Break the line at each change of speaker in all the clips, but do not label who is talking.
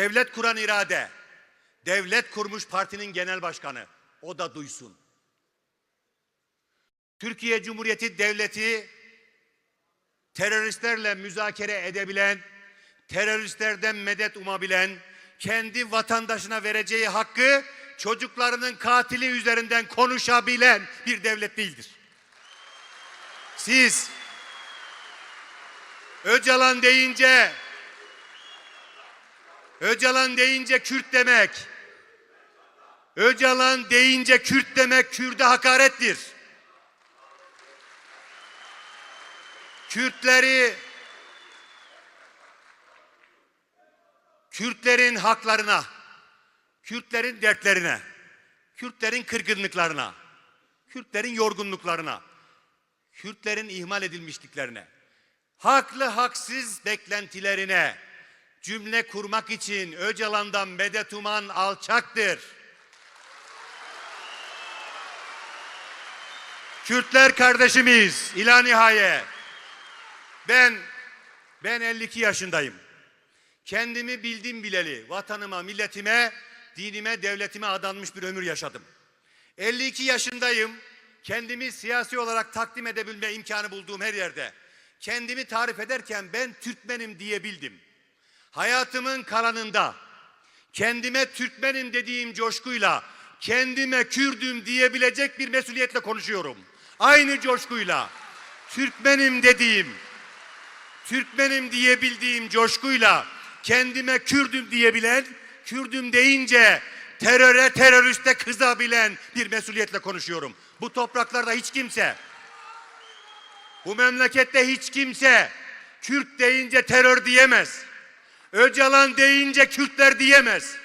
Devlet kuran irade. Devlet kurmuş partinin genel başkanı. O da duysun. Türkiye Cumhuriyeti Devleti teröristlerle müzakere edebilen, teröristlerden medet umabilen, kendi vatandaşına vereceği hakkı çocuklarının katili üzerinden konuşabilen bir devlet değildir. Siz Öcalan deyince Öcalan deyince Kürt demek. Öcalan deyince Kürt demek Kürt'e hakarettir. Kürtleri Kürtlerin haklarına, Kürtlerin dertlerine, Kürtlerin kırgınlıklarına, Kürtlerin yorgunluklarına, Kürtlerin ihmal edilmişliklerine, haklı haksız beklentilerine cümle kurmak için Öcalan'dan medet uman alçaktır. Kürtler kardeşimiz ila nihaye. Ben ben 52 yaşındayım. Kendimi bildim bileli vatanıma, milletime, dinime, devletime adanmış bir ömür yaşadım. 52 yaşındayım. Kendimi siyasi olarak takdim edebilme imkanı bulduğum her yerde kendimi tarif ederken ben Türkmenim diyebildim. Hayatımın kalanında kendime Türkmenim dediğim coşkuyla kendime Kürdüm diyebilecek bir mesuliyetle konuşuyorum. Aynı coşkuyla Türkmenim dediğim Türkmenim diyebildiğim coşkuyla kendime Kürdüm diyebilen, Kürdüm deyince teröre teröriste kızabilen bir mesuliyetle konuşuyorum. Bu topraklarda hiç kimse, bu memlekette hiç kimse Kürt deyince terör diyemez. Öcalan deyince Kürtler diyemez.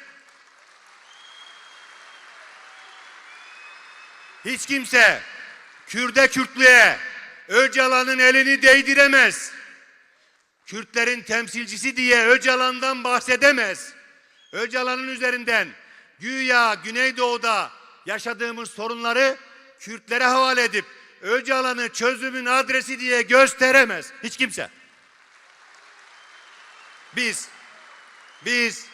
Hiç kimse Kürde Kürtlüğe Öcalan'ın elini değdiremez. Kürtlerin temsilcisi diye Öcalan'dan bahsedemez. Öcalan'ın üzerinden güya Güneydoğu'da yaşadığımız sorunları Kürtlere havale edip Öcalan'ı çözümün adresi diye gösteremez. Hiç kimse. Biz biz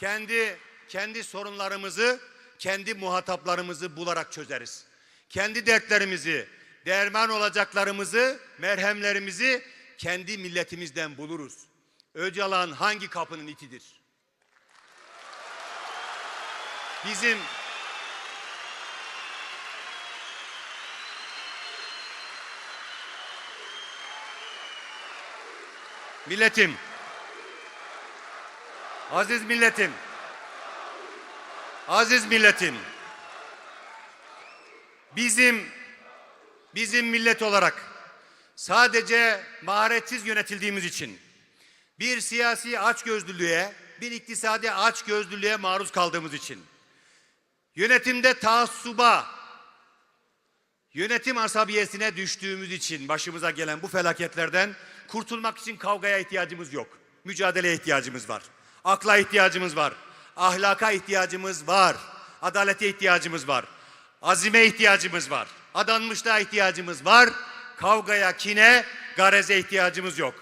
kendi kendi sorunlarımızı kendi muhataplarımızı bularak çözeriz. Kendi dertlerimizi, derman olacaklarımızı, merhemlerimizi kendi milletimizden buluruz. Öcalan hangi kapının itidir? Bizim milletim Aziz milletim Aziz milletim Bizim bizim millet olarak sadece maharetsiz yönetildiğimiz için bir siyasi açgözlülüğe, bir iktisadi açgözlülüğe maruz kaldığımız için yönetimde taassuba, yönetim asabiyesine düştüğümüz için başımıza gelen bu felaketlerden kurtulmak için kavgaya ihtiyacımız yok. Mücadeleye ihtiyacımız var. Akla ihtiyacımız var. Ahlaka ihtiyacımız var. Adalete ihtiyacımız var. Azime ihtiyacımız var. Adanmışlığa ihtiyacımız var. Kavgaya, kine, gareze ihtiyacımız yok.